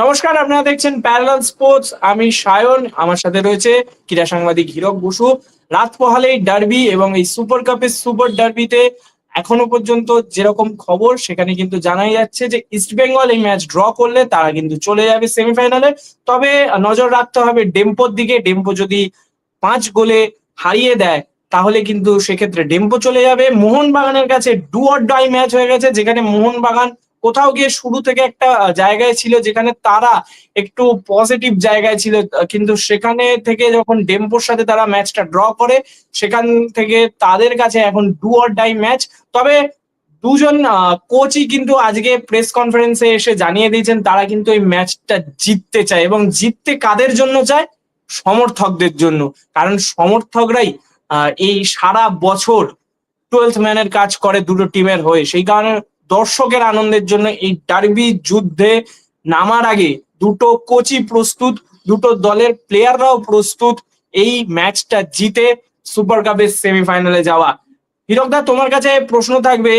নমস্কার, আপনারা দেখছেন প্যারালাল স্পোর্টস। আমি সায়ন, আমার সাথে রয়েছে ক্রীড়া সাংবাদিক হীরক বসু। রাত পোহালেই ডার্বি এবং এই সুপার কাপের সুপার ডার্বিতে এখনও পর্যন্ত যেরকম খবর, সেখানে কিন্তু জানাই যাচ্ছে যে ইস্ট বেঙ্গল এই ম্যাচ ড্র করলে তারা কিন্তু চলে যাবে সেমিফাইনালে। তবে নজর রাখতে হবে ডেম্পোর দিকে। ডেম্পো যদি পাঁচ গোলে হারিয়ে দেয়, তাহলে কিন্তু সেক্ষেত্রে ডেম্পো চলে যাবে। মোহনবাগানের কাছে ডু অর ডাই ম্যাচ হয়ে গেছে, যেখানে মোহনবাগান কোথাও গিয়ে শুরু থেকে একটা জায়গায় ছিল যেখানে তারা একটু পজিটিভ জায়গায় ছিল কিন্তু সেখানে থেকে যখন ডেম্পোর সাথে তারা ম্যাচটা ড্র করে, সেখান থেকে তাদের কাছে এখন ডু অর ডাই ম্যাচ তবে দুজন কোচই কিন্তু আজকে প্রেস কনফারেন্সে এসে জানিয়ে দিয়েছেন, তারা কিন্তু এই ম্যাচটা জিততে চায় এবং জিততে কাদের জন্য চায়? সমর্থকদের জন্য। কারণ সমর্থকরাই এই সারা বছর টুয়েলথ ম্যানের কাজ করে দুটো টিমের হয়ে। সেই কারণে দর্শকের আনন্দের জন্য এই ডার্বি যুদ্ধে নামার আগে দুটো কোচই প্রস্তুত, দুটো দলের প্লেয়াররাও প্রস্তুত এই ম্যাচটা জিতে সুপার কাপের সেমিফাইনালে যাওয়া। হিরকদা তোমার কাছে প্রশ্ন থাকবে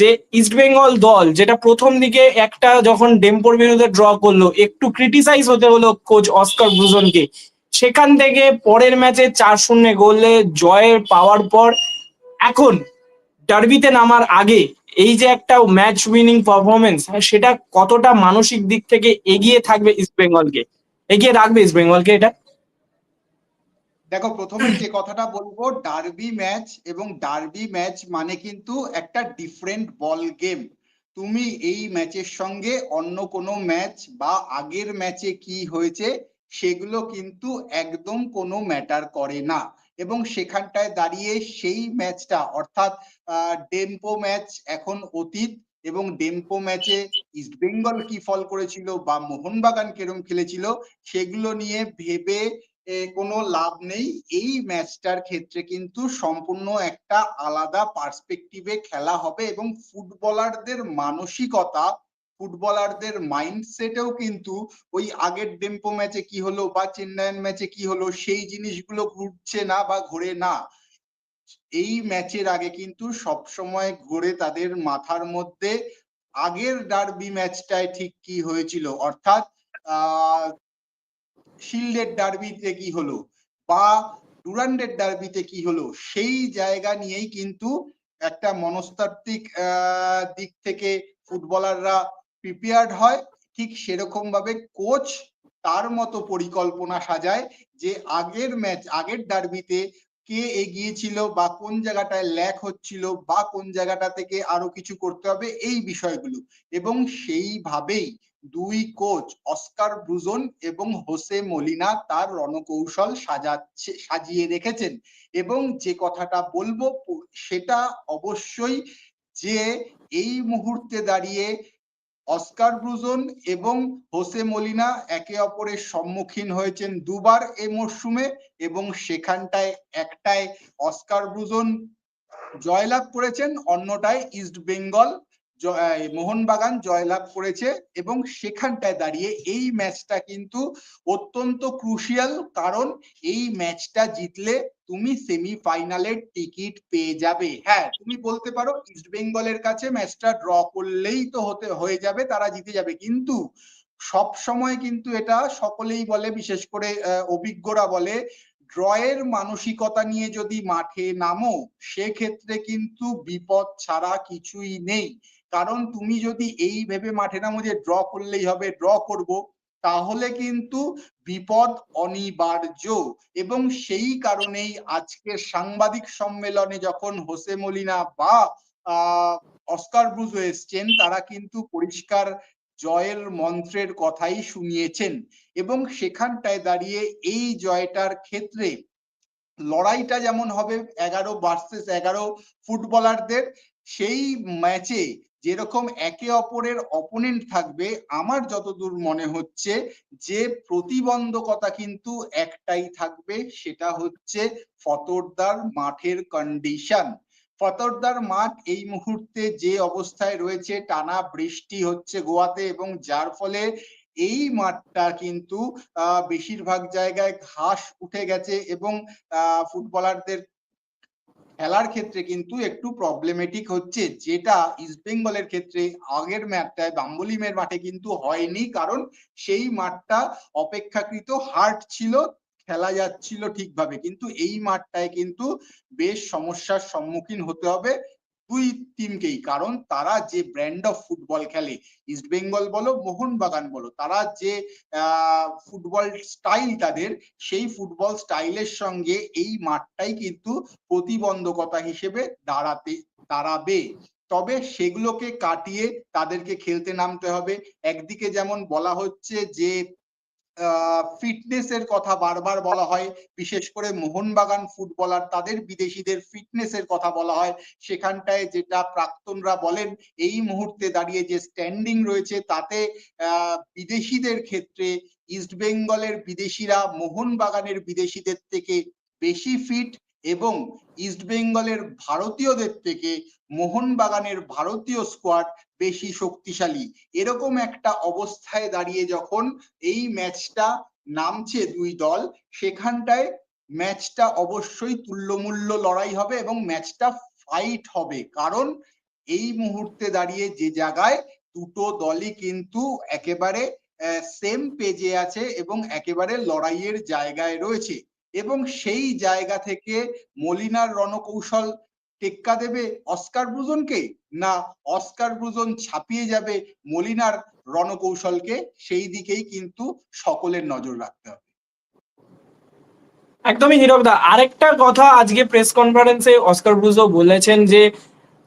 যে ইস্ট বেঙ্গল দল, যেটা প্রথম দিকে একটা যখন ডেম্পোর বিরুদ্ধে ড্র করল, একটু ক্রিটিসাইজ হতে হলো কোচ অস্কার ব্রুজনকে সেখান থেকে পরের ম্যাচে চার শূন্য গোলে জয়ের পাওয়ার পর এখন ডার্বিতে নামার আগে এই যে একটা ম্যাচ উইনিং পারফরমেন্স সেটা কতটা মানসিক দিক থেকে এগিয়ে থাকবে ইস্ট বেঙ্গলকে এগিয়ে রাখবে ইস্ট বেঙ্গলকে এটা? দেখো, প্রথমে যে কথাটা বলব ডার্বি ম্যাচ এবং ডার্বি ম্যাচ মানে কিন্তু একটা ডিফারেন্ট বল গেম তুমি এই ম্যাচের সঙ্গে অন্য কোনো ম্যাচ বা আগের ম্যাচে কি হয়েছে, সেগুলো কিন্তু একদম কোনো ম্যাটার করে না। এবং সেখানটায় দাঁড়িয়ে সেই ম্যাচটা, অর্থাৎ ডেম্পো ম্যাচ এখন অতীত এবং ডেম্পো ম্যাচে ইস্টবেঙ্গল কি ফল করেছিল বা মোহনবাগান কিরম খেলেছিল সেগুলো নিয়ে ভেবে কোনো লাভ নেই। এই ম্যাচটার ক্ষেত্রে কিন্তু সম্পূর্ণ একটা আলাদা পার্সপেক্টিভে খেলা হবে এবং ফুটবলারদের মানসিকতা ফুটবলারদের মাইন্ডসেটেও কিন্তু ওই আগের ডেম্পো ম্যাচে কি হলো বা চেন্নাইয়ের ম্যাচে কি হলো সেই জিনিসগুলো ঘুরছে না বা ঘোরে না। এই ম্যাচের আগে কিন্তু সব সময় ঘুরে তাদের মাথার মধ্যে আগের ডার্বি ম্যাচটায় ঠিক কি হয়েছিল? অর্থাৎ শিল্ডের ডার্বিতে কি হলো বা ডুরান্ডের ডার্বিতে কি হলো সেই জায়গা নিয়েই কিন্তু একটা মনস্তাত্ত্বিক দিক থেকে ফুটবলাররা প্রিপেয়ার্ড হয়, ঠিক সেরকম ভাবে কোচ তার মতো পরিকল্পনা সাজায় যে আগের ম্যাচ আগের ডার্বিতে কে এগিয়েছিল বা কোন জায়গাটায় ল্যাক হচ্ছিল বা কোন জায়গাটা থেকে আরও কিছু করতে হবে, এই বিষয়গুলো। এবং সেইভাবেই দুই কোচ অস্কার ব্রুজন এবং হোসে মলিনা তার রণকৌশল সাজাচ্ছে, সাজিয়ে রেখেছেন। এবং যে কথাটা বলব, সেটা অবশ্যই যে এই মুহূর্তে দাঁড়িয়ে অস্কার ব্রুজন এবং হোসে মলিনা একে অপরের সম্মুখীন হয়েছেন দুবার এ মরশুমে এবং সেখানটায় একটায় অস্কার ব্রুজন জয়লাভ করেছেন, অন্যটায় ইস্ট বেঙ্গল। মোহনবাগান জয়লাভ করেছে এবং সেখানটায় দাঁড়িয়ে এই ম্যাচটা কিন্তু অত্যন্ত ক্রুশিয়াল কারণ এই ম্যাচটা জিতলে তুমি সেমিফাইনালের টিকিট পেয়ে যাবে। হ্যাঁ তুমি বলতে পারো ইস্ট বেঙ্গলের কাছে ম্যাচটা ড্র করলেই তো হতে, হয়ে যাবে, তারা জিতে যাবে। কিন্তু সব সময় কিন্তু এটা সকলেই বলে, বিশেষ করে অভিজ্ঞরা বলে ড্রয়ের মানসিকতা নিয়ে যদি মাঠে নামো, সেক্ষেত্রে কিন্তু বিপদ ছাড়া কিছুই নেই। কারণ তুমি যদি এই ভেবে মাঠে নামো যে ড্র করলেই হবে ড্র করব, তাহলে কিন্তু বিপদ অনিবার্য। এবং সেই কারণেই আজকে সাংবাদিক সম্মেলনে যখন হোসে মলিনা বা অস্কার ব্রুজো এসছেন, তারা কিন্তু পরিষ্কার জয়ের মন্ত্রের কথাই শুনিয়েছেন। এবং সেখানটায় দাঁড়িয়ে এই জয়টার ক্ষেত্রে লড়াইটা যেমন হবে এগারো ভার্সেস এগারো ফুটবলারদের সেই ম্যাচে যেরকম একে অপরের অপোনেন্ট থাকবে, আমার যতদূর মনে হচ্ছে যে প্রতিবন্ধকতা কিন্তু একটাই থাকবে, সেটা হচ্ছে ফতরদার মাঠের কন্ডিশন ফতরদার মাঠ এই মুহূর্তে যে অবস্থায় রয়েছে, টানা বৃষ্টি হচ্ছে গোয়াতে এবং যার ফলে এই মাঠটা কিন্তু বেশিরভাগ জায়গায় ঘাস উঠে গেছে এবং ফুটবলারদের খেলার ক্ষেত্রে কিন্তু একটু প্রবলেমেটিক হচ্ছে, যেটা ইস্ট বেঙ্গলের ক্ষেত্রে আগের ম্যাচটায় বাম্বলিমের মাঠে কিন্তু হয়নি, কারণ সেই মাঠটা অপেক্ষাকৃত হার্ড ছিল, খেলা যাচ্ছিল ঠিকভাবে। কিন্তু এই মাঠটায় কিন্তু বেশ সমস্যার সম্মুখীন হতে হবে। দুই টিমকেই কারণ তারা যে ব্র্যান্ড অফ ফুটবল খেলে ইস্ট বেঙ্গল বলো, মোহনবাগান বলো, তারা যে ফুটবল স্টাইল তাদের, সেই ফুটবল স্টাইলের সঙ্গে এই মাঠটাই কিন্তু প্রতিবন্ধকতা হিসেবে দাঁড়াতে, দাঁড়াবে। তবে সেগুলোকে কাটিয়ে তাদেরকে খেলতে নামতে হবে। একদিকে যেমন বলা হচ্ছে যে ফিটনেস এর কথা বারবার বলা হয়। বিশেষ করে মোহনবাগান ফুটবলার তাদের বিদেশিদের ফিটনেস এর কথা বলা হয়। সেখানটায় যেটা প্রাক্তনরা বলেন, এই মুহূর্তে দাঁড়িয়ে যে স্ট্যান্ডিং রয়েছে, তাতে বিদেশিদের ক্ষেত্রে ইস্ট বেঙ্গলের বিদেশিরা মোহনবাগানের বিদেশিদের থেকে বেশি ফিট এবং ইস্ট বেঙ্গলের ভারতীয়দের থেকে মোহনবাগানের ভারতীয় স্কোয়াড বেশি শক্তিশালী। এরকম একটা অবস্থায় দাঁড়িয়ে যখন এই ম্যাচটা নামছে দুই দল, সেখানটায় ম্যাচটা অবশ্যই তুল্যমূল্য লড়াই হবে এবং ম্যাচটা ফাইট হবে। কারণ এই মুহূর্তে দাঁড়িয়ে যে জায়গায় দুটো দলই কিন্তু একেবারে সেম পেজে আছে এবং একেবারে লড়াইয়ের জায়গায় রয়েছে। এবং সেই জায়গা থেকে মলিনার রণকৌশল টেক্কা দেবে অস্কার ব্রুজনকে না অস্কার ব্রুজন ছাপিয়ে যাবে মলিনার রণকৌশলকে? সেই দিকেই কিন্তু সকলের নজর রাখতে হবে। একদমই নীরব দা, আরেকটা কথা আজকে প্রেস কনফারেন্সে অস্কার ব্রুজো বলেছেন যে,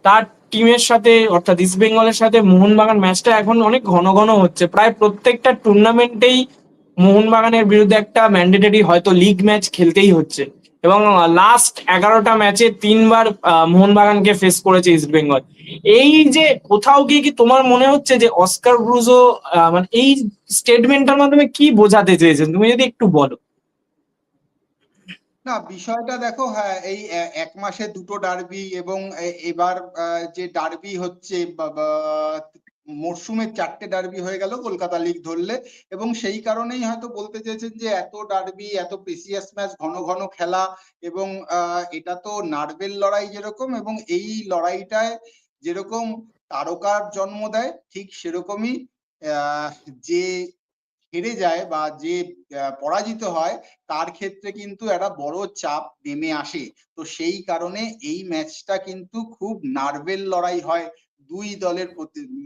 তার টিমের সাথে অর্থাৎ ইস্ট বেঙ্গলের সাথে মোহনবাগান ম্যাচটা এখন অনেক ঘন ঘন হচ্ছে। প্রায় প্রত্যেকটা টুর্নামেন্টেই মোহনবাগানের বিরুদ্ধে একটা ম্যান্ডেটরি হয়তো লিগ ম্যাচ খেলতেই হচ্ছে। এবং লাস্ট এগারোটা ম্যাচে তিনবার মোহনবাগানকে ফেস করেছে ইস্ট বেঙ্গল এই যে কোথাও গিয়ে কি তোমার মনে হচ্ছে যে অস্কার ব্রুজো মানে এই স্টেটমেন্টটার মাধ্যমে কি বোঝাতে চেয়েছেন? তুমি যদি একটু বলো। না, বিষয়টা দেখো হ্যাঁ এই এক মাসে দুটো ডার্বি এবং এবার যে ডার্বি হচ্ছে মরশুমের চারটে ডার্বি হয়ে গেল, কলকাতা লিগ ধরলে। এবং সেই কারণেই হয়তো বলতে চেয়েছেন যে, এত ডার্বি এত প্রিসিয়াস ম্যাচ ঘন ঘন খেলা এবং এটা তো নার্ভের লড়াই যেরকম এবং এই লড়াইটায় যেরকম তারকার জন্ম দেয়, ঠিক সেরকমই যে হেরে যায় বা যে পরাজিত হয়, তার ক্ষেত্রে কিন্তু একটা বড় চাপ নেমে আসে। তো সেই কারণে এই ম্যাচটা কিন্তু খুব নার্ভের লড়াই হয় দুই দলের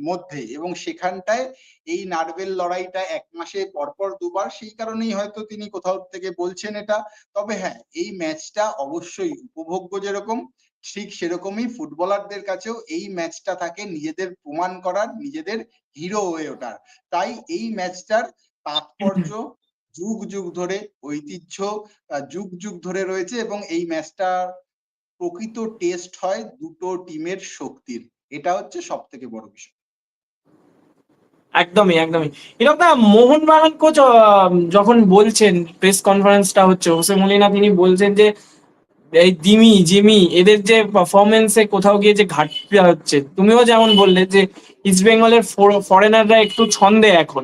মধ্যে এবং সেখানটায় এই নার্ভের লড়াইটা এক মাসে পরপর দুবার সেই কারণেই হয়তো তিনি কোথাও থেকে বলছেন এটা। তবে হ্যাঁ এই ম্যাচটা অবশ্যই উপভোগ্য যেরকম ঠিক সেরকমই ফুটবলারদের কাছেও এই ম্যাচটা থাকে নিজেদের প্রমাণ করার নিজেদের হিরো হয়ে ওঠার। তাই এই ম্যাচটার তাৎপর্য যুগ যুগ ধরে ঐতিহ্য যুগ যুগ ধরে রয়েছে এবং এই ম্যাচটার প্রকৃত টেস্ট হয় দুটো টিমের শক্তির। এটা হচ্ছে সব থেকে বড় বিষয়। একদমই একদমই। এরকম না মোহনবাগান কোচ যখন বলছেন প্রেস কনফারেন্সটা হচ্ছে হোসে মলিনা তিনি বলছেন যে, এই দিমি, জিমি, এদের যে পারফরমেন্সে কোথাও গিয়ে যে ঘাটতি হচ্ছে, তুমিও যেমন বললে যে ইস্ট বেঙ্গলের ফরেনাররা একটু ছন্দে এখন।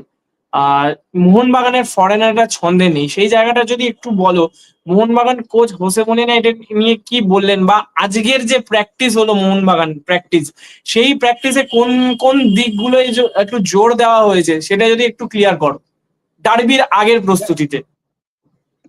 আর মোহনবাগানের ফরেনাররা ছন্দে নেই। সেই জায়গাটা যদি একটু বলো মোহনবাগান কোচ হোসে মনিনা এটা নিয়ে কি বললেন? বা আজকের যে প্র্যাকটিস হলো মোহনবাগান প্র্যাকটিস সেই প্র্যাকটিসে কোন কোন দিকগুলো একটু জোর দেওয়া হয়েছে? সেটা যদি একটু ক্লিয়ার করো। ডার্বির আগের প্রস্তুতিতে।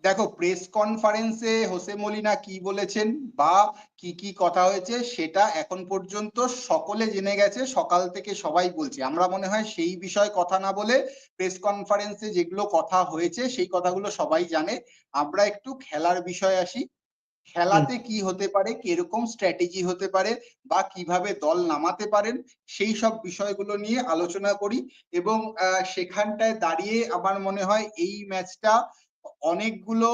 দেখো প্রেস কনফারেন্সে হোসে মলিনা কি বলেছেন বা কি কি কথা হয়েছে সেটা এখন পর্যন্ত সকলে জেনে গেছে সকাল থেকে সবাই বলছে। আমরা মনে হয় সেই বিষয়ে কথা না বলে প্রেস কনফারেন্সে যেগুলো কথা হয়েছে সেই কথাগুলো সবাই জানে। আমরা একটু খেলার বিষয়ে আসি। খেলাতে কি হতে পারে কীরকম স্ট্র্যাটেজি হতে পারে বা কীভাবে দল নামাতে পারেন সেই সব বিষয়গুলো নিয়ে আলোচনা করি এবং আহ, সেখানটায় দাঁড়িয়ে আমার মনে হয় এই ম্যাচটা অনেকগুলো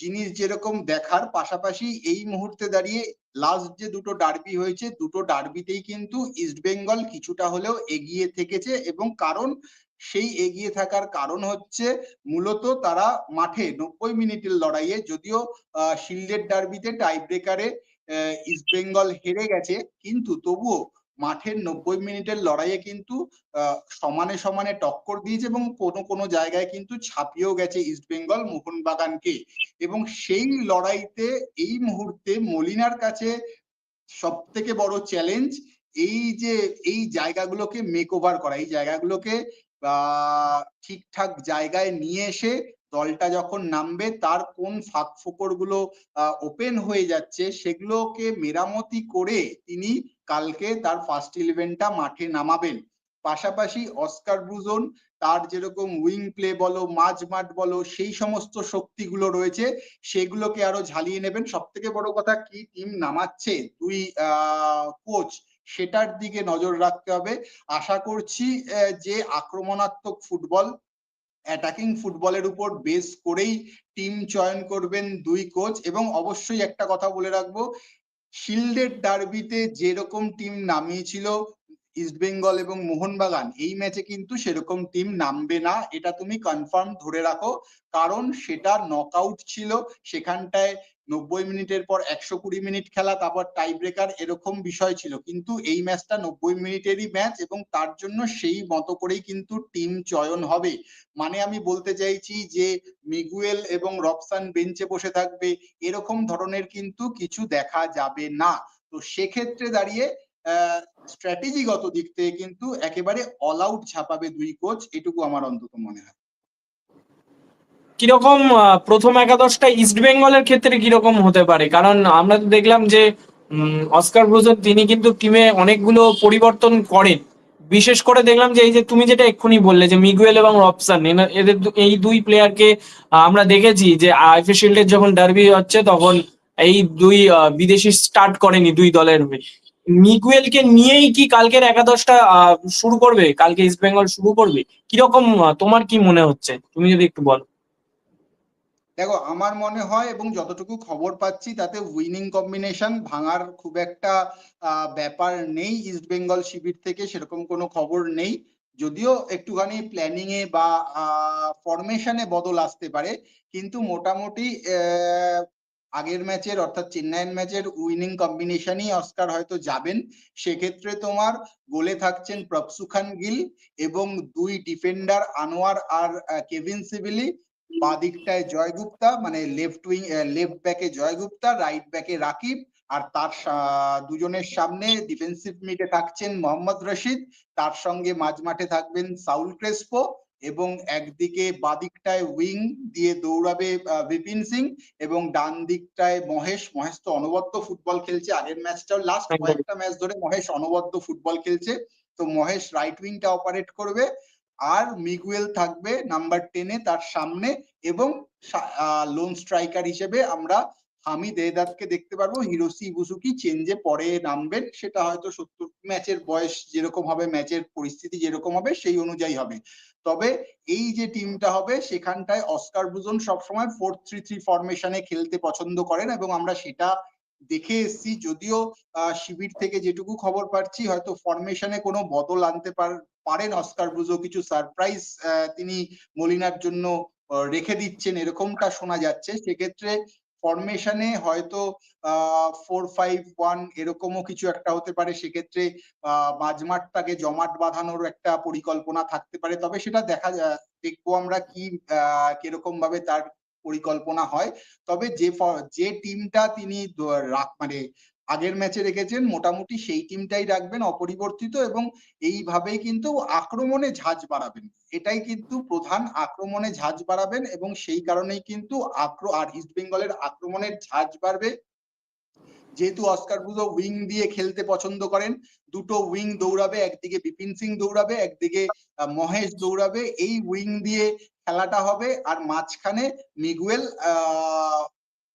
জিনিস যেরকম দেখার পাশাপাশি এই মুহূর্তে দাঁড়িয়ে লাস্ট যে দুটো ডার্বি হয়েছে দুটো ডার্বিতেই কিন্তু ইস্ট বেঙ্গল কিছুটা হলেও এগিয়ে থেকেছে এবং কারণ সেই এগিয়ে থাকার কারণ হচ্ছে মূলত তারা মাঠে নব্বই মিনিটের লড়াইয়ে যদিও আহ, শিল্ডের ডার্বিতে টাই ব্রেকারে ইস্ট বেঙ্গল হেরে গেছে কিন্তু তবুও মাঠের নব্বই মিনিটের লড়াইয়ে কিন্তু সমানে সমানে টক্কর দিয়েছে এবং কোনো কোনো জায়গায় কিন্তু ছাপিয়েও গেছে ইস্ট বেঙ্গল মোহনবাগানকে। এবং সেই লড়াইতে এই মুহূর্তে মলিনার কাছে সব থেকে বড় চ্যালেঞ্জ এই যে, এই জায়গাগুলোকে মেক ওভার করা, এই জায়গাগুলোকে ঠিকঠাক জায়গায় নিয়ে এসে দলটা যখন নামবে, তার কোন ফাঁক ফোকর ওপেন হয়ে যাচ্ছে, সেগুলোকে মেরামতি করে তিনি কালকে তার ফার্স্ট ইলেভেনটা মাঠে নামাবেন। পাশাপাশি অস্কার ব্রুজন, তার যেরকম উইং প্লে বলো, মাঝ মাঠ বলো, সেই সমস্ত শক্তিগুলো রয়েছে, সেগুলোকে আরও ঝালিয়ে নেবেন। সব থেকে বড় কথা, কি টিম নামাচ্ছে? দুই কোচ সেটার দিকে নজর রাখতে হবে। আশা করছি যে আক্রমণাত্মক ফুটবল অ্যাটাকিং ফুটবলের উপর বেস করেই টিম চয়ন করবেন দুই কোচ এবং অবশ্যই একটা কথা বলে রাখব শিল্ডের ডার্বিতে যেরকম টিম নামিয়েছিল ইস্টবেঙ্গল এবং মোহনবাগান, এই ম্যাচে কিন্তু সেরকম টিম নামবে না। এটা তুমি কনফার্ম ধরে রাখো। কারণ সেটা নকআউট ছিল। সেখানটায় নব্বই মিনিটের পর একশো কুড়ি মিনিট খেলা, তারপর টাই ব্রেকার এরকম বিষয় ছিল। কিন্তু এই ম্যাচটা নব্বই মিনিটেরই ম্যাচ এবং তার জন্য সেই মতো করেই কিন্তু টিম চয়ন হবে। মানে আমি বলতে চাইছি যে, মিগুয়েল এবং রবসান বেঞ্চে বসে থাকবে, এরকম ধরনের কিন্তু কিছু দেখা যাবে না। তো সেক্ষেত্রে দাঁড়িয়ে স্ট্র্যাটেজিগত দিক থেকে কিন্তু একেবারে অল আউট ছাপাবে দুই কোচ এটুকু আমার অন্তত মনে হয়। কীরকম প্রথম একাদশটা ইস্ট বেঙ্গলের ক্ষেত্রে কীরকম হতে পারে? কারণ আমরা তো দেখলাম যে অস্কার ব্রুজন তিনি কিন্তু টিমে অনেকগুলো পরিবর্তন করেন। বিশেষ করে দেখলাম যে, এই যে তুমি যেটা এক্ষুনি বললে যে মিগুয়েল এবং রবসান এদের এই দুই প্লেয়ারকে আমরা দেখেছি যে আইফে শিল্ডের যখন ডার্বি হচ্ছে, তখন এই দুই বিদেশি স্টার্ট করেনি দুই দলের হয়ে। মিগুয়েলকে নিয়েই কি কালকের একাদশটা শুরু করবে? কালকে ইস্ট বেঙ্গল শুরু করবে? কীরকম তোমার কি মনে হচ্ছে? তুমি যদি একটু বলো। দেখো, আমার মনে হয় এবং যতটুকু খবর পাচ্ছি, তাতে উইনিং কম্বিনেশন ভাঙার খুব একটা ব্যাপার নেই। ইস্ট বেঙ্গল শিবির থেকে সেরকম কোনো খবর নেই। যদিও একটুখানি প্ল্যানিং এ বা ফরমেশনে বদল আসতে পারে। কিন্তু মোটামুটি আগের ম্যাচের, অর্থাৎ চেন্নাইয়ের ম্যাচের উইনিং কম্বিনেশনই অস্কার হয়তো যাবেন। সেক্ষেত্রে তোমার গোলে থাকছেন প্রপসু খান গিল এবং দুই ডিফেন্ডার আনোয়ার আর কেভিন সিভিলি। বাঁ দিকটায় জয়গুপ্তা মানে লেফট উইং লেফট ব্যাকে জয়গুপ্তা রাইট ব্যাকে রাকিব আর তার দুজনের সামনে ডিফেন্সিভ মিডে থাকছেন মোহাম্মদ রশিদ। তার সঙ্গে মাঝ মাঠে থাকবেন সাউল ক্রেসপো। এবং একদিকে বাদিকটায় উইং দিয়ে দৌড়াবে বিপিন সিং এবং ডান দিকটায় মহেশ। মহেশ তো অনবদ্য ফুটবল খেলছে। আগের ম্যাচটাও লাস্ট কয়েকটা ম্যাচ ধরে মহেশ অনবদ্য ফুটবল খেলছে। তো মহেশ রাইট উইংটা অপারেট করবে। আর মিগুয়েল থাকবে নাম্বার টেনে তার সামনে এবং লোন স্ট্রাইকার হিসেবে আমরা হামিদ এদাতকে দেখতে পারব। হিরোসি ইবুসুকি চেঞ্জে পরে নামবেন। সেটা হয়তো সত্তর ম্যাচের বয়স যেরকম হবে ম্যাচের পরিস্থিতি যেরকম হবে সেই অনুযায়ী হবে। তবে এই যে টিমটা হবে, সেখানটায় অস্কার ব্রুজন সবসময় ফোর থ্রি থ্রি ফরমেশনে খেলতে পছন্দ করেন এবং আমরা সেটা দেখে এসেছি। যদিও শিবির থেকে যেটুকু খবর পাচ্ছি, হয়তো ফরমেশনে কোনো বদল আনতে পার- পারেন অস্কার ব্রুজো কিছু সারপ্রাইজ তিনি মলিনার জন্য রেখে দিচ্ছেন, এরকমটা শোনা যাচ্ছে। সেক্ষেত্রে ফরমেশনে হয়তো ফোর ফাইভ ওয়ান এরকমও কিছু একটা হতে পারে। সেক্ষেত্রে মাঝমাঠটাকে জমাট বাঁধানোর একটা পরিকল্পনা থাকতে পারে। তবে সেটা দেখা দেখব আমরা কি কীরকম ভাবে তার পরিকল্পনা হয়। তবে যে যে টিমটা তিনি মানে আগের ম্যাচে রেখেছেন, মোটামুটি সেই টিমটাই রাখবেন অপরিবর্তিত এবং এইভাবেই কিন্তু আক্রমণে ঝাঁজ বাড়াবেন। এটাই কিন্তু প্রধান আক্রমণে ঝাঁজ বাড়াবেন এবং সেই কারণেই কিন্তু আক্র, আর ইস্ট বেঙ্গলের আক্রমণের ঝাঁজ বাড়বে। যেহেতু অস্কার ব্রুজো উইং দিয়ে খেলতে পছন্দ করেন, দুটো উইং দৌড়াবে, একদিকে বিপিন সিং দৌড়াবে, একদিকে মহেশ দৌড়াবে। এই উইং দিয়ে খেলাটা হবে, আর মাঝখানে মিগুয়েল আহ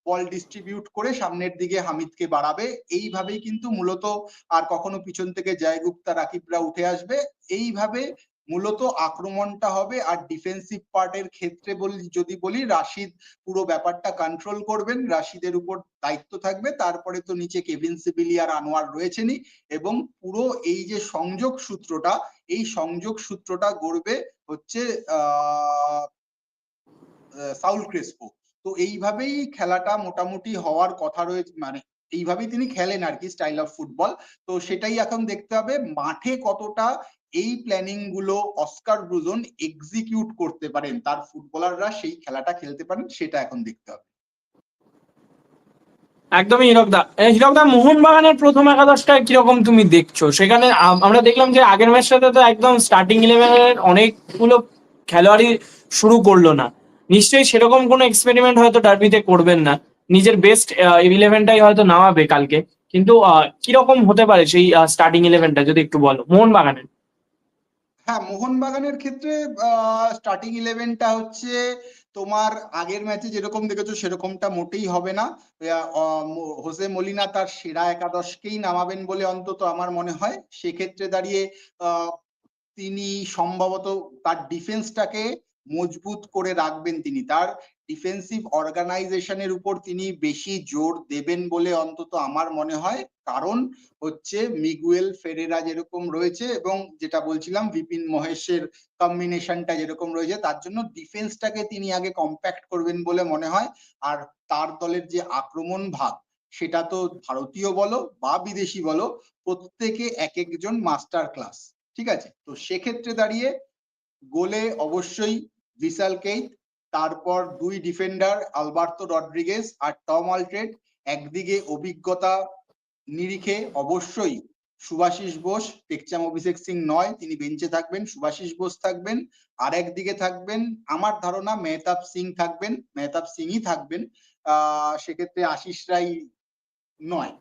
বল ডিস্ট্রিবিউট করে সামনের দিকে হামিদকে বাড়াবে। এইভাবেই কিন্তু মূলত আর কখনো পিছন থেকে জয়গুপ্তা, রাকিবরা উঠে আসবে। এইভাবে মূলত আক্রমণটা হবে। আর ডিফেন্সিভ পার্টের ক্ষেত্রে বলি, যদি বলি, রাশিদ পুরো ব্যাপারটা কন্ট্রোল করবেন। রাশিদের উপর দায়িত্ব থাকবে। তারপরে তো নিচে কেভিন সিবিলি আর আনোয়ার রয়েছেনই। এবং পুরো এই যে সংযোগ সূত্রটা, এই সংযোগ সূত্রটা গড়বে হচ্ছে আহ, সাউল ক্রেসপো। তো এইভাবেই খেলাটা মোটামুটি হওয়ার কথা রয়েছে মানে এইভাবেই তিনি খেলেন আর কি স্টাইল অফ ফুটবল তো সেটাই এখন দেখতে হবে, মাঠে কতটা এই প্ল্যানিংগুলো অস্কার ব্রুজন এক্সিকিউট করতে পারেন, তার ফুটবলাররা সেই খেলাটা খেলতে পারেন, সেটা এখন দেখতে হবে। একদমই হিরকদা হিরকদা মোহনবাগানের প্রথম একাদশটা কীরকম তুমি দেখছ? সেখানে আমরা দেখলাম যে আগের ম্যাচটাতে তো একদম স্টার্টিং ইলেভেনের অনেকগুলো খেলোয়াড়ই শুরু করল না। নিশ্চয়ই সেরকম কোনো এক্সপেরিমেন্ট হয়তো ডার্বিতে করবেন না। নিজের বেস্ট ইলেভেনটাই হয়তো নামাবে কালকে। কিন্তু কীরকম হতে পারে সেই স্টার্টিং ইলেভেনটা যদি একটু বলো? মোহনবাগানের। হ্যাঁ মোহনবাগানের ক্ষেত্রে স্টার্টিং ইলেভেনটা হচ্ছে তোমার আগের ম্যাচে যেরকম দেখেছ, সেরকমটা মোটেই হবে না। হোসে মলিনা তার সেরা একাদশকেই নামাবেন বলে অন্তত আমার মনে হয়। সেক্ষেত্রে দাঁড়িয়ে তিনি সম্ভবত তার ডিফেন্সটাকে মজবুত করে রাখবেন তিনি। তার ডিফেন্সিভ অর্গানাইজেশনের উপর তিনি বেশি জোর দেবেন বলে অন্তত আমার মনে হয়। কারণ হচ্ছে মিগুয়েল ফেরেরা যেরকম রয়েছে এবং যেটা বলছিলাম বিপিন মহেশের কম্বিনেশনটা যেরকম রয়েছে, তার জন্য ডিফেন্সটাকে তিনি আগে কম্প্যাক্ট করবেন বলে মনে হয়। আর তার দলের যে আক্রমণ ভাগ, সেটা তো ভারতীয় বলো বা বিদেশি বলো, প্রত্যেকে এক একজন মাস্টার ক্লাস ঠিক আছে? তো সেক্ষেত্রে দাঁড়িয়ে গোলে অবশ্যই ভিসাল কেইত তারপর দুই ডিফেন্ডার আলবার্তো রড্রিগেজ আর টম আলট্রেড একদিকে অভিজ্ঞতা নিরিখে অবশ্যই সুভাষিস বোস টেকচাম অভিষেক সিং নয়, তিনি বেঞ্চে থাকবেন, সুভাষিস বোস থাকবেন। আর একদিকে থাকবেন, আমার ধারণা মেহতাব সিং থাকবেন, মেহতাব সিংই থাকবেন সেক্ষেত্রে আশিস রাই নয়।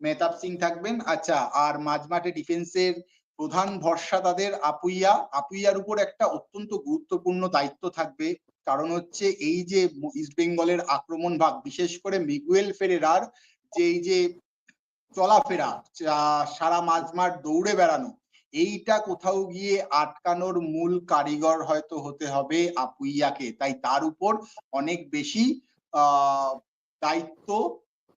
মেহতাব সিং থাকবেন আচ্ছা আর মাঝমাঠে ডিফেন্সের প্রধান ভরসা তাদের আপুইয়া। আপুইয়ার উপর একটা অত্যন্ত গুরুত্বপূর্ণ দায়িত্ব থাকবে। কারণ হচ্ছে এই যে ইস্ট বেঙ্গলের আক্রমণ ভাগ, বিশেষ করে মিগুয়েল ফেরেরার যে এই যে চলাফেরা সারা মাঝমাঠ দৌড়ে বেড়ানো, এইটা কোথাও গিয়ে আটকানোর মূল কারিগর হয়তো হতে হবে আপুইয়াকে। তাই তার উপর অনেক বেশি দায়িত্ব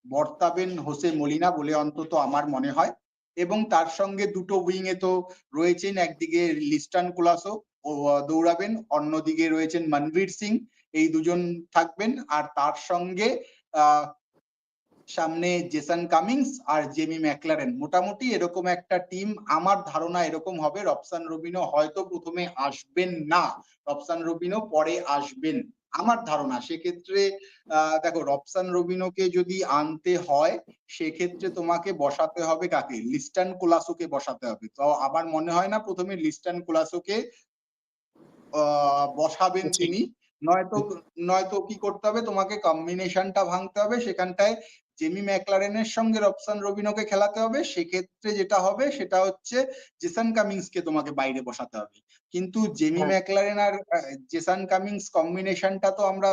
বর্তাবেন হোসে মলিনা বলে অন্তত আমার মনে হয়। এবং তার সঙ্গে দুটো উইং এ তো রয়েছেন, একদিকে লিস্টান কোলাসো দৌড়াবেন, অন্যদিকে রয়েছেন মনবীর সিং, এই দুজন থাকবেন। আর তার সঙ্গে সামনে জেসন কামিংস আর জেমি ম্যাকলারেন। মোটামুটি এরকম একটা টিম আমার ধারণা এরকম হবে রবসান রবিনো হয়তো প্রথমে আসবেন না রবসান রবিনো পরে আসবেন। আমার ধারণা। সেক্ষেত্রে দেখো রবসান রবিনোকে যদি আনতে হয় সেক্ষেত্রে তোমাকে বসাতে হবে কাকে? লিস্টান কোলাসোকে বসাতে হবে। তো আমার মনে হয় না প্রথমে লিস্টান কোলাসোকে আহ বসাবেন তিনি। নয়তো নয়তো কি করতে হবে? তোমাকে কম্বিনেশনটা ভাঙতে হবে। সেখানটায় জেমি ম্যাকলারেনের সঙ্গে রবসান রবিনোকে খেলাতে হবে সেক্ষেত্রে যেটা হবে সেটা হচ্ছে জেসান কামিংস কে তোমাকে বাইরে বসাতে হবে। কিন্তু জেমি। ম্যাকলারেন আর জেসন কামিংস কম্বিনেশনটা তো আমরা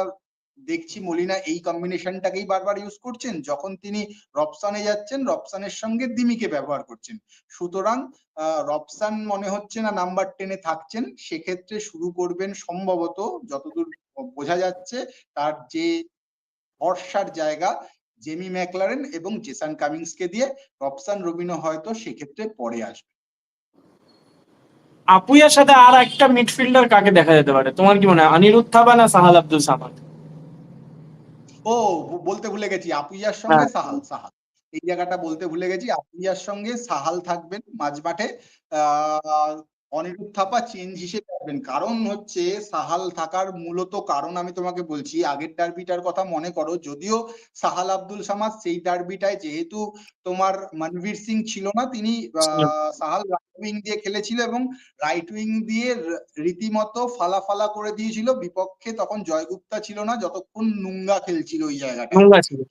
দেখছি মলিনা এই কম্বিনেশনটাকেই বারবার ইউজ করছেন। যখন তিনি রবসানে যাচ্ছেন রবসানের সঙ্গে দিমিকে ব্যবহার করছেন। সুতরাং আহ, রবসান মনে হচ্ছে না নাম্বার টেনে থাকছেন। সেক্ষেত্রে শুরু করবেন সম্ভবত যতদূর বোঝা যাচ্ছে তার যে ভরসার জায়গা জেমি ম্যাকলারেন এবং জেসান কামিংস কে দিয়ে রবসান রবিনো হয়তো সেক্ষেত্রে পরে আসবে। আপুইয়ার সাথে আর একটা মিডফিল্ডার কাকে দেখা যেতে পারে? তোমার কি মনে হয় অনিরুদ্ধ থাবা না সাহাল আব্দুল সামাদ? ও বলতে ভুলে গেছি আপুইয়ার সঙ্গে হ্যাঁ। সাহাল সাহাল। এই জায়গাটা বলতে ভুলে গেছি আপুইয়ার সঙ্গে সাহাল থাকবেন মাঝমাঠে আহ অনিরুদ্ধ থাপা চেঞ্জ হিসেবে আসবেন। কারণ হচ্ছে সাহাল থাকার মূলত কারণ আমি তোমাকে বলছি আগের ডার্বিটার কথা মনে করো যদিও সাহাল আব্দুল সামাদ সেই ডার্বিটায় যেহেতু তোমার মনবীর সিং ছিল না তিনি সাহাল রাইট উইং দিয়ে খেলেছিল এবং রাইট উইং দিয়ে রীতিমতো ফালা ফালা করে দিয়েছিল। বিপক্ষে তখন জয়গুপ্তা ছিল না যতক্ষণ নুঙ্গা খেলছিল ওই জায়গাটা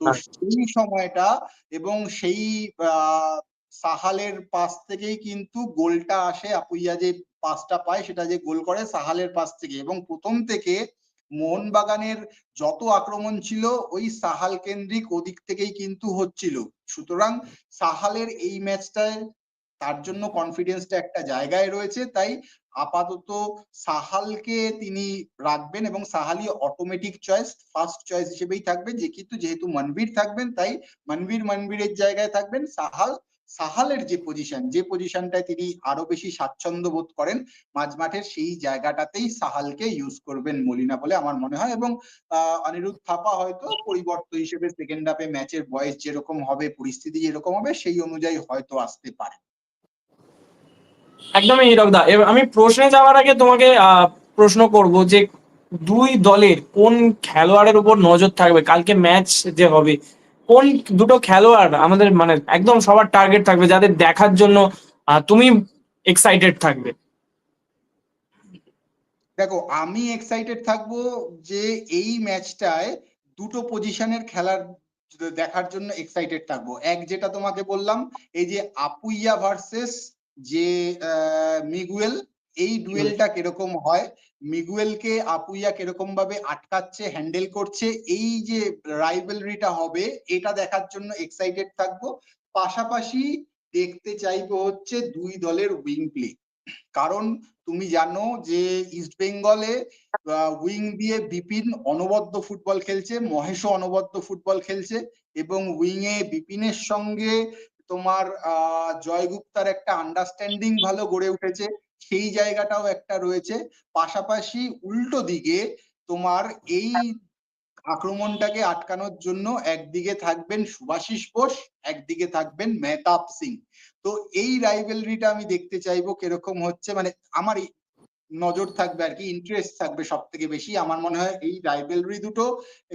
তো সেই সময়টা এবং সেই আহ, সাহালের পাস থেকেই কিন্তু গোলটা আসে। আপুইয়া যে পাসটা পায়, সেটা যে গোল করে সাহালের পাস থেকে। এবং প্রথম থেকে মোহনবাগানের যত আক্রমণ ছিল, ওই সাহাল কেন্দ্রিক ওদিক থেকেই কিন্তু হচ্ছিল। সুতরাং সাহালের এই ম্যাচটায় তার জন্য কনফিডেন্সটা একটা জায়গায় রয়েছে। তাই আপাতত সাহালকে তিনি রাখবেন এবং সাহালি অটোমেটিক চয়েস ফার্স্ট চয়েস হিসেবেই থাকবে। যে কিন্তু যেহেতু মনবীর থাকবেন, তাই মনবীর মনবীরের জায়গায় থাকবেন। সাহাল সাহালের যে পজিশন যে পজিশনটায় তিনি আরও বেশি স্বাচ্ছন্দ্য বোধ করেন মাঝমাঠের সেই জায়গাটাতেই সাহালকে ইউজ করবেন মলিনা বলে আমার মনে হয় এবং অনিরুদ্ধ থাপা হয়তো পরিবর্তন হিসেবে সেকেন্ড হাফে ম্যাচের বয়স যেরকম হবে, পরিস্থিতি যেরকম হবে, সেই অনুযায়ী হয়তো আসতে পারে। একদমই এবার আমি প্রশ্নে যাওয়ার আগে তোমাকে প্রশ্ন করব যে দুই দলের কোন খেলোয়াড়ের উপর নজর থাকবে? কালকে ম্যাচ যে হবে কোন দুটো খেলোয়াড় আমাদের মানে একদম সবার টার্গেট থাকবে যাদের দেখার জন্য তুমি এক্সাইটেড থাকবে? দেখো আমি এক্সাইটেড থাকব যে এই ম্যাচটায় দুটো পজিশনের খেলার দেখার জন্য এক্সাইটেড থাকব। এক যেটা তোমাকে বললাম এই যে আপুইয়া ভার্সেস যে মিগুয়েল এই ডুয়েলটা কীরকম হয় মিগুয়েলকে আপুইয়া কীরকম ভাবে আটকাচ্ছে, হ্যান্ডেল করছে, এই যে রাইভেলরিটা হবে, এটা দেখার জন্য এক্সাইটেড থাকব। পাশাপাশি দেখতে চাইব হচ্ছে দুই দলের উইং প্লে কারণ তুমি জানো যে ইস্ট বেঙ্গলে উইং দিয়ে বিপিন অনবদ্য ফুটবল খেলছে, মহেশও অনবদ্য ফুটবল খেলছে এবং উইং এ বিপিনের সঙ্গে তোমার জয়গুপ্তার একটা আন্ডারস্ট্যান্ডিং ভালো গড়ে উঠেছে। সেই জায়গাটাও একটা রয়েছে। পাশাপাশি উল্টো দিকে তোমার এই আক্রমণটাকে আটকানোর জন্য একদিকে থাকবেন সুভাশিস বোস, একদিকে থাকবেন মেহতাব সিং। তো এই রাইভেলরিটা আমি দেখতে চাইব কীরকম হচ্ছে মানে আমার নজর থাকবে আর কি ইন্টারেস্ট থাকবে সব থেকে বেশি। আমার মনে হয় এই রাইভেলরি দুটো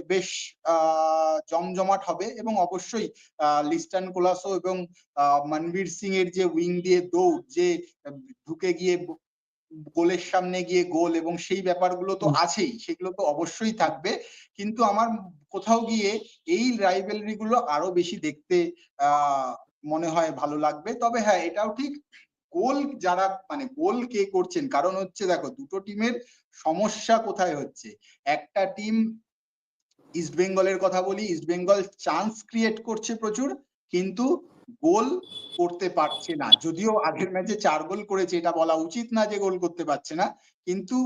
বেশ জমজমাট হবে এবং অবশ্যই লিস্টান কোলাসো এবং মনবীর সিং এর যে উইং দিয়ে দৌড় যে ঢুকে গিয়ে গোলের সামনে গিয়ে গোল এবং সেই ব্যাপারগুলো তো আছেই সেগুলো তো অবশ্যই থাকবে। কিন্তু আমার কোথাও গিয়ে এই রাইভেলরি গুলো আরও বেশি দেখতে আহ মনে হয় ভালো লাগবে। তবে হ্যাঁ এটাও ঠিক গোল যারা মানে গোল কে করছেন? কারণ হচ্ছে দেখো, দুটো টিমের সমস্যা কোথায় হচ্ছে? একটা টিম ইস্ট বেঙ্গলের কথা বলি, ইস্ট বেঙ্গল চান্স ক্রিয়েট করছে প্রচুর, কিন্তু গোল করতে পারছে না। যদিও আগের ম্যাচে চার গোল করেছে, এটা বলা উচিত না যে গোল করতে পারছে না, কিন্তু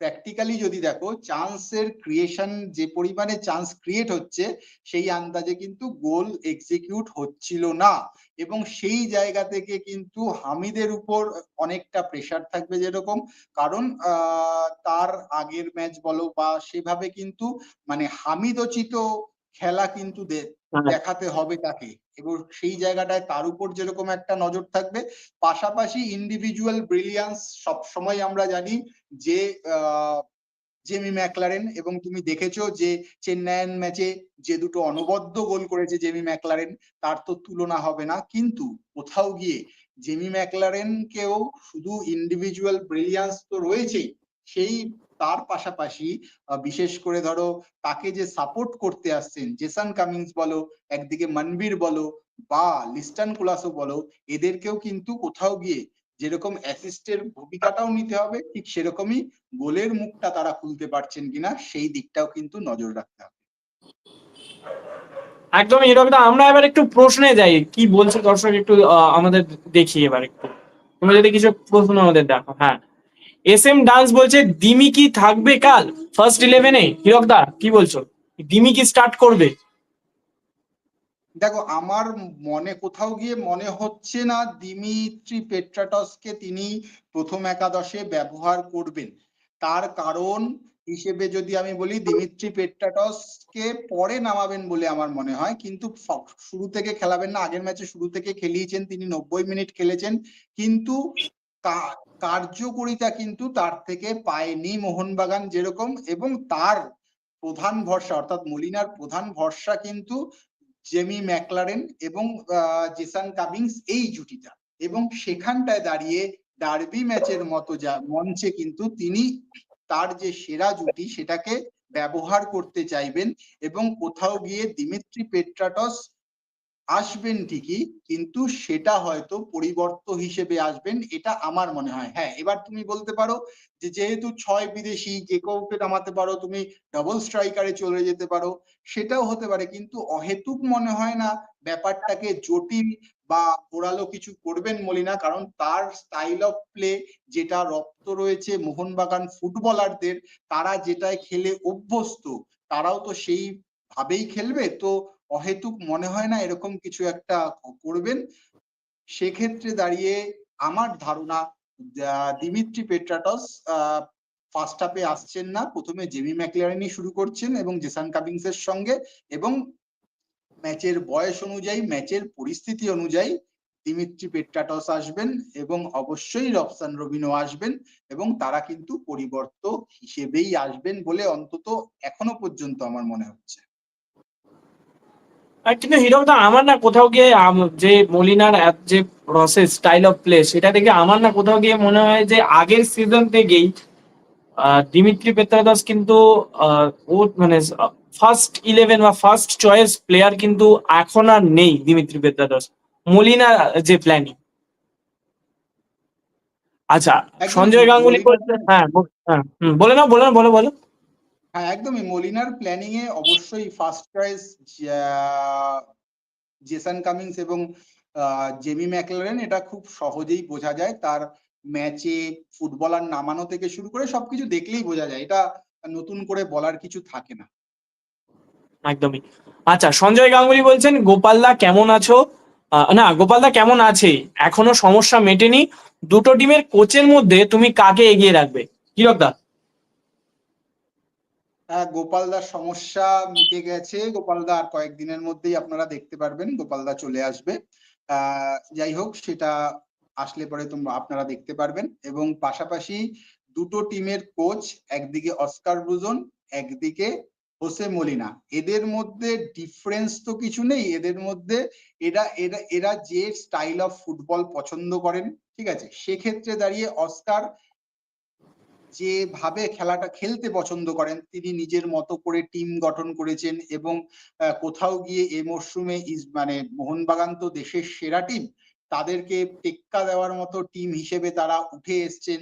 প্র্যাকটিক্যালি যদি দেখো চান্সের ক্রিয়েশন যে পরিমাণে চান্স ক্রিয়েট হচ্ছে, সেই আন্দাজে কিন্তু গোল এক্সিকিউট হচ্ছিল না। এবং সেই জায়গা থেকে কিন্তু হামিদের উপর অনেকটা প্রেসার থাকবে যেরকম। কারণ তার আগের ম্যাচ বলো বা সেভাবে কিন্তু মানে হামিদোচিত খেলা কিন্তু হ্যাঁ। দেখাতে হবে তাকে এবং সেই জায়গাটায় তার উপর যেরকম একটা নজর থাকবে পাশাপাশি ইন্ডিভিজুয়াল ব্রিলিয়ান্স সব সময় আমরা জানি যে জেমি ম্যাকলারেন এবং তুমি দেখেছ যে চেন্নাইয়ের ম্যাচে যে দুটো অনবদ্য গোল করেছে জেমি ম্যাকলারেন তার তো তুলনা হবে না কিন্তু কোথাও গিয়ে জেমি ম্যাকলারেনকেও শুধু ইন্ডিভিজুয়াল ব্রিলিয়ান্স তো রয়েছেই সেই তার পাশাপাশি বিশেষ করে ধরো তাকে যে সাপোর্ট করতে আসছেন, জেসান কামিংস বলো, একদিকে মনবীর বলো, বা লিস্টান কুলাসও বলো, এদেরকেও কিন্তু কোথাও গিয়ে যেরকম অ্যাসিস্টের ভূমিকাটাও নিতে হবে, ঠিক সেরকমই গোলের মুখটা তারা খুলতে পারছেন কিনা, সেই দিকটাও কিন্তু নজর রাখতে হবে। একদম এরকম আমরা এবার একটু প্রশ্নে যাই, কি বলছে দর্শক একটু আমাদের দেখি এবার একটু। তুমি যদি কিছু প্রশ্ন আমাদের দেখো হ্যাঁ। এস এম ডান্স বলছে দিমি কি থাকবে কাল? ফার্স্ট ইলেভেনে হিরকদা কি বলছো? দিমি কি স্টার্ট করবে? দেখো, আমার মনে, কোথাও গিয়ে মনে হচ্ছে না দিমিত্রি পেট্রাটসকে তিনি প্রথম একাদশে ব্যবহার করবেন। তার কারণ হিসেবে যদি আমি বলি, দিমিত্রি পেট্রাটসকে পরে নামাবেন বলে আমার মনে হয়। কিন্তু শুরু থেকে খেলাবেন না, আগের ম্যাচে শুরু থেকে খেলিয়েছেন, তিনি নব্বই মিনিট খেলেছেন। কিন্তু কার্যকরিতা কিন্তু তার থেকে পায়নি মোহনবাগান যেরকম এবং তার প্রধান ভরসা, অর্থাৎ মলিনার প্রধান ভরসা কিন্তু জেমি ম্যাকলারেন এবং জেসান কামিংস এই জুটিটা এবং সেখানটায় দাঁড়িয়ে ডার্বি ম্যাচের মতো যা মঞ্চে কিন্তু তিনি তার যে সেরা জুটি সেটাকে ব্যবহার করতে চাইবেন এবং কোথাও গিয়ে দিমিত্রি পেট্রাটস আসবেন ঠিকই, কিন্তু সেটা হয়তো পরিবর্ত হিসেবে আসবেন, এটা আমার মনে হয়। হ্যাঁ এবার তুমি বলতে পারো যে যেহেতু ছয় বিদেশি যে কাউকে নামাতে পারো, তুমি ডাবল স্ট্রাইকারে চলে যেতে পারো, সেটাও হতে পারে, কিন্তু অহেতুক মনে হয় না ব্যাপারটাকে জটিল বা ওরালো কিছু করবেন মলিনা, কারণ তার স্টাইল অফ প্লে যেটা রপ্ত রয়েছে মোহনবাগান ফুটবলারদের, তারা যেটায় খেলে অভ্যস্ত, তারাও তো সেই ভাবেই খেলবে, তো অহেতুক মনে হয় না এরকম কিছু একটা করবেন। সেক্ষেত্রে দাঁড়িয়ে আমার ধারণা দিমিত্রি পেট্রাটস ফার্স্ট হাফে আসছেন না। প্রথমে জেমি ম্যাকলারেনই শুরু করছেন এবং জেসান কাবিংস এর সঙ্গে এবং ম্যাচের বয়স অনুযায়ী, ম্যাচের পরিস্থিতি অনুযায়ী দিমিত্রি পেট্রাটস আসবেন এবং অবশ্যই রবসান রবিনো আসবেন এবং তারা কিন্তু পরিবর্ত হিসেবেই আসবেন বলে অন্তত এখনও পর্যন্ত আমার মনে হচ্ছে। কিন্তু হিরকদা আমার না কোথাও গিয়ে যে মলিনার যে প্রসেস স্টাইল অফ প্লে সেটা থেকে আমার না কোথাও গিয়ে মনে হয় যে আগের সিজন থেকেই দিমিত্রি পেত্রাদাস কিন্তু ও মানে ফার্স্ট ইলেভেন বা ফার্স্ট চয়েস প্লেয়ার কিন্তু এখন আর নেই দিমিত্রি পেত্রাদাস। মলিনা যে প্ল্যানিং। আচ্ছা সঞ্জয় গাঙ্গুলি হ্যাঁ হ্যাঁ হুম, বলে না বলে না বলো বলো। হ্যাঁ একদমই মলিনার প্ল্যানিং এ অবশ্যই ফার্স্ট চয়েস জেসন কামিংস এবং জেমি ম্যাকলারেন এটা খুব সহজেই বোঝা যায়। তার ম্যাচে ফুটবলার নামানো থেকে শুরু করে সবকিছু দেখলেই বোঝা যায়। এটা নতুন করে বলার কিছু থাকে না। একদমই। আচ্ছা সঞ্জয় গাঙ্গুলি বলছেন গোপালদা কেমন আছো? না গোপালদা কেমন আছে? এখনও সমস্যা মেটেনি। দুটো টিমের কোচের মধ্যে তুমি কাকে এগিয়ে রাখবে? কিরকদা গোপালদার সমস্যা মিটে গেছে। গোপালদা আর কয়েকদিনের মধ্যেই আপনারা দেখতে পারবেন গোপালদা চলে আসবে। যাই হোক, সেটা আসলে পরে তোমরা, আপনারা দেখতে পারবেন। এবং পাশাপাশি দুটো টিমের কোচ, একদিকে অস্কার ব্রুজন, একদিকে হোসে মলিনা। এদের মধ্যে ডিফারেন্স তো কিছু নেই। এদের মধ্যে এরা এরা এরা যে স্টাইল অফ ফুটবল পছন্দ করেন, ঠিক আছে? সেক্ষেত্রে দাঁড়িয়ে অস্কার যেভাবে খেলাটা খেলতে পছন্দ করেন, তিনি নিজের মতো করে টিম গঠন করেছেন এবং কোথাও গিয়ে এ মরশুমে মানে মোহনবাগান তো দেশের সেরা টিম তাদেরকে টেক্কা দেওয়ার মতো টিম হিসেবে তারা উঠে এসছেন।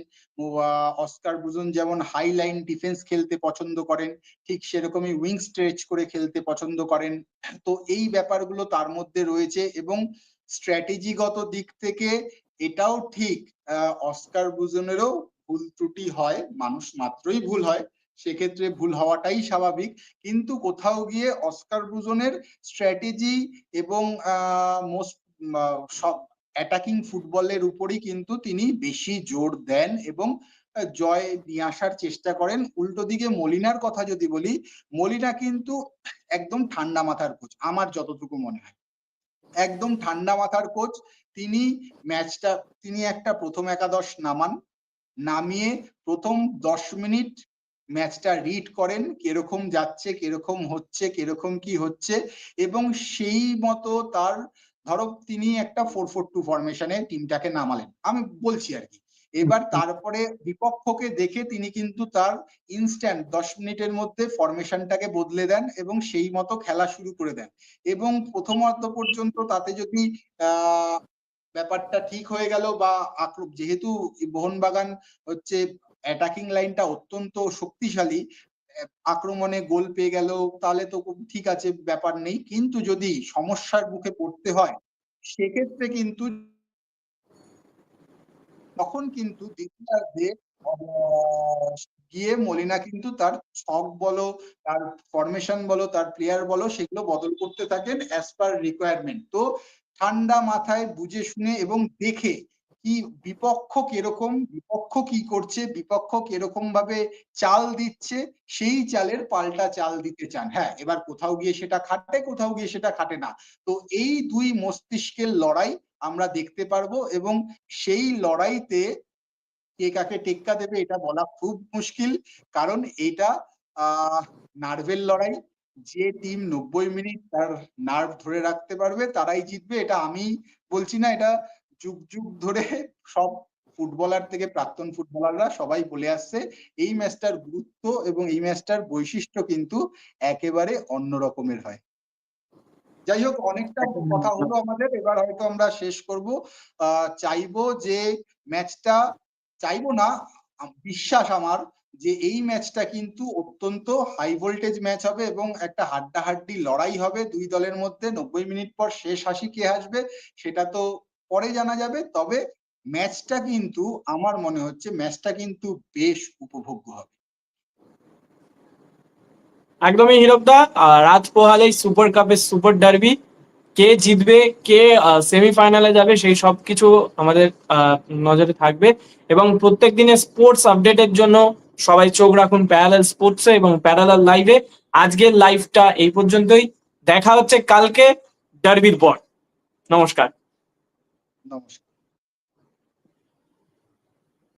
অস্কার ব্রুজন যেমন হাই লাইন ডিফেন্স খেলতে পছন্দ করেন, ঠিক সেরকমই উইং স্ট্রেচ করে খেলতে পছন্দ করেন। তো এই ব্যাপারগুলো তার মধ্যে রয়েছে এবং স্ট্র্যাটেজিগত দিক থেকে এটাও ঠিক অস্কার ব্রুজনেরও ভুল ত্রুটি হয়, মানুষ মাত্রই ভুল হয়, সেক্ষেত্রে ভুল হওয়াটাই স্বাভাবিক। কিন্তু কোথাও গিয়ে অস্কার ব্রুজনের স্ট্র্যাটেজি এবং মোস্ট সব অ্যাটাকিং ফুটবলের উপরই কিন্তু তিনি বেশি জোর দেন এবং জয় নিয়ে আসার চেষ্টা করেন। উল্টো দিকে মলিনার কথা যদি বলি, মলিনা কিন্তু একদম ঠান্ডা মাথার কোচ আমার যতটুকু মনে হয়। একদম ঠান্ডা মাথার কোচ তিনি ম্যাচটা তিনি একটা প্রথম একাদশ নামান। নামিয়ে প্রথম দশ মিনিট ম্যাচটা রিড করেন কীরকম যাচ্ছে কীরকম হচ্ছে কীরকম কি হচ্ছে এবং সেই মতো তার ধরো তিনি একটা ফোর ফোর টু ফরমেশনে টিমটাকে নামালেন। আমি বলছি আর কি। এবার তারপরে বিপক্ষকে দেখে তিনি কিন্তু তার ইনস্ট্যান্ট দশ মিনিটের মধ্যে ফরমেশনটাকে বদলে দেন এবং সেই মতো খেলা শুরু করে দেন এবং প্রথমার্ধ পর্যন্ত তাতে যদি আহ ব্যাপারটা ঠিক হয়ে গেল বা আক্রম যেহেতু মোহনবাগান হচ্ছে অ্যাটাকিং লাইনটা অত্যন্ত শক্তিশালী, আক্রমণে গোল পেয়ে গেল, তাহলে তো ঠিক আছে, ব্যাপার নেই। কিন্তু যদি সমস্যার মুখে পড়তে হয়, সেক্ষেত্রে কিন্তু তখন কিন্তু দ্বিতীয়ার্ধে গিয়ে মলিনা কিন্তু তার ছক বলো, তার ফরমেশন বলো, তার প্লেয়ার বলো, সেগুলো বদল করতে থাকেন অ্যাজ পার রিকোয়ারমেন্ট তো ঠান্ডা মাথায় বুঝে শুনে এবং দেখে কি বিপক্ষ কীরকম, বিপক্ষ কি করছে, বিপক্ষ কীরকম ভাবে চাল দিচ্ছে, সেই চালের পাল্টা চাল দিতে চান। হ্যাঁ এবার কোথাও গিয়ে সেটা খাটে, কোথাও গিয়ে সেটা খাটে না। তো এই দুই মস্তিষ্কের লড়াই আমরা দেখতে পারব এবং সেই লড়াইতে কে কাকে টেক্কা দেবে এটা বলা খুব মুশকিল, কারণ এটা, আহ, নার্ভের লড়াই যে টিম নব্বই মিনিট তার নার্ভ ধরে রাখতে পারবে তারাই জিতবে। এটা আমি বলছি না এটা যুগ যুগ ধরে সব ফুটবলার থেকে প্রাক্তন ফুটবলাররা সবাই বলে আসছে এই ম্যাচটার গুরুত্ব এবং এই ম্যাচটার বৈশিষ্ট্য কিন্তু একেবারে অন্য রকমের হয়। যাই হোক অনেকটা কথা হলো আমাদের এবার হয়তো আমরা শেষ করব। আহ চাইব যে ম্যাচটা চাইব না বিশ্বাস আমার যে এই ম্যাচটা কিন্তু অত্যন্ত হাই ভোল্টেজ ম্যাচ হবে এবং একটা হাড্ডাহাড্ডি লড়াই হবে দুই দলের মধ্যে। নব্বই মিনিট পর শেষ হাসি কে আসবে সেটা তো পরে জানা যাবে। তবে ম্যাচটা কিন্তু আমার মনে হচ্ছে ম্যাচটা কিন্তু বেশ উপভোগ্য হবে। একদমই হিরকদা আহ, রাত পোহালেই সুপার কাপের সুপার ডার্বি। কে জিতবে কে সেমিফাইনালে যাবে সেই সব কিছু আমাদের নজরে থাকবে। এবং প্রত্যেক দিনের স্পোর্টস আপডেটের জন্য সবাই চোখ রাখুন প্যারালাল স্পোর্টসে এবং প্যারালাল লাইভে আজকের লাইভটা এই পর্যন্তই। দেখা হচ্ছে কালকে ডারবির পর। নমস্কার। নমস্কার।